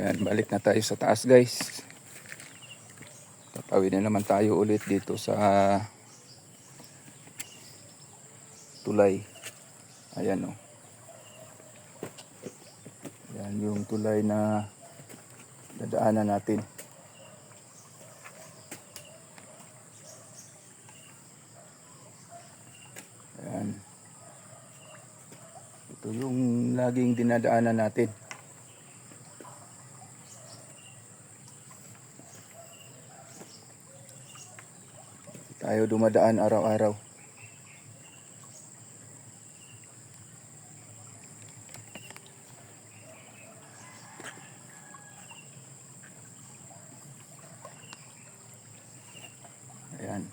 Ayan, balik na tayo sa taas guys. Tatawid na naman tayo ulit dito sa tulay. Ayan o. Ayan yung tulay na dadaanan natin. Ayan. Ito yung laging dinadaanan natin. Ayaw dumadaan araw-araw. Ayan.